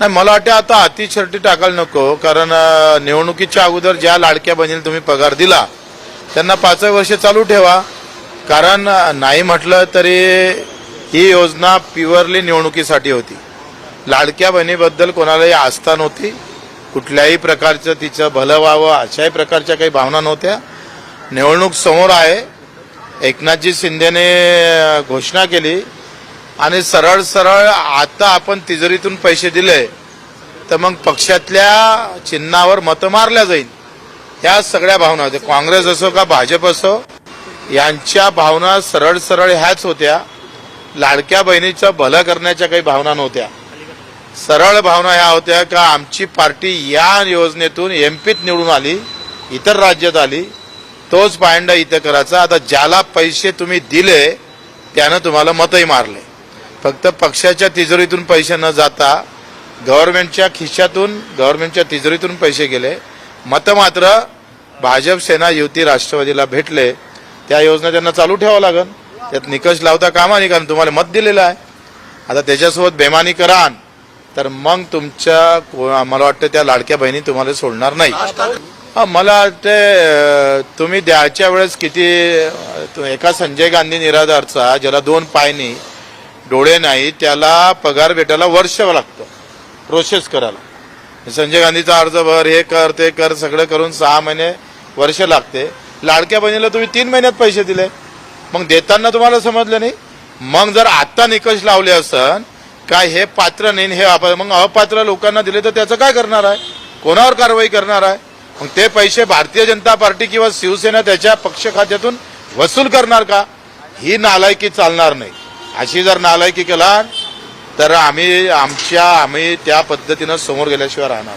नाही मला वाटतं आता अति शर्टी टाकायला नको कारण निवडणुकीच्या अगोदर ज्या लाडक्या बहिणीला तुम्ही पगार दिला त्यांना पाच वर्ष चालू ठेवा. कारण नाही म्हटलं तरी ही योजना प्युअरली निवडणुकीसाठी होती. लाडक्या बहिणीबद्दल कोणालाही आस्था नव्हती. कुठल्याही प्रकारचं तिचं भलं व्हावं अशाही प्रकारच्या काही भावना नव्हत्या. निवडणूक समोर आहे. एकनाथजी शिंदेने घोषणा केली आणि सरळ सरळ आता आपण तिजोरीतून पैसे दिले तर मग पक्षातल्या चिन्हावर मतं मारल्या जाईल. या सगळ्या भावना होत्या. काँग्रेस असो का भाजप असो यांच्या भावना सरळ सरळ ह्याच होत्या. लाडक्या बहिणीचं भलं करण्याच्या काही भावना नव्हत्या. सरळ भावना ह्या होत्या का आमची पार्टी या योजनेतून एमपीत निवडून आली इतर राज्यात आली तोच पायंडा इथं करायचा. आता ज्याला पैसे तुम्ही दिले त्यानं तुम्हाला मतही मारले. फक्त पक्षाच्या तिजोरीतून पैसे न जाता गव्हर्नमेंटच्या खिशातून गव्हर्नमेंटच्या तिजोरीतून पैसे गेले. मतं मात्र भाजप सेना युती राष्ट्रवादीला भेटले. त्या योजना त्यांना चालू ठेवावं लागेल त्यात निकष लावता कामा नाही कारण तुम्हाला मत दिलेलं आहे. आता त्याच्यासोबत बेमानी करान तर मग तुमच्या मला वाटतं त्या लाडक्या बहिणी तुम्हाला सोडणार नाही. हा, मला वाटते तुम्ही द्यायच्या वेळेस किती एका संजय गांधी निराधारचा ज्याला दोन पाय नाही डोळे नाही त्याला पगार भेटायला वर्ष लागतं. प्रोसेस करायला. संजय गांधीचा अर्ज भर हे कर ते कर सगळं करून सहा महिने वर्ष लागते. लाडक्या बहिणीला तुम्ही तीन महिन्यात पैसे दिले. मग देताना तुम्हाला समजलं नाही? मग जर आत्ता निकष लावले असन काय हे पात्र नाही हे मग अपात्र लोकांना दिले तर त्याचं काय करणार आहे? कोणावर कारवाई करणार आहे? मग ते पैसे भारतीय जनता पार्टी किंवा शिवसेना त्याच्या पक्ष खात्यातून वसूल करणार का? ही नालायकी चालणार नाही. अशी जर नालायकी केला तर आम्ही आमच्या आम्ही त्या पद्धतीनं समोर गेल्याशिवाय राहणार.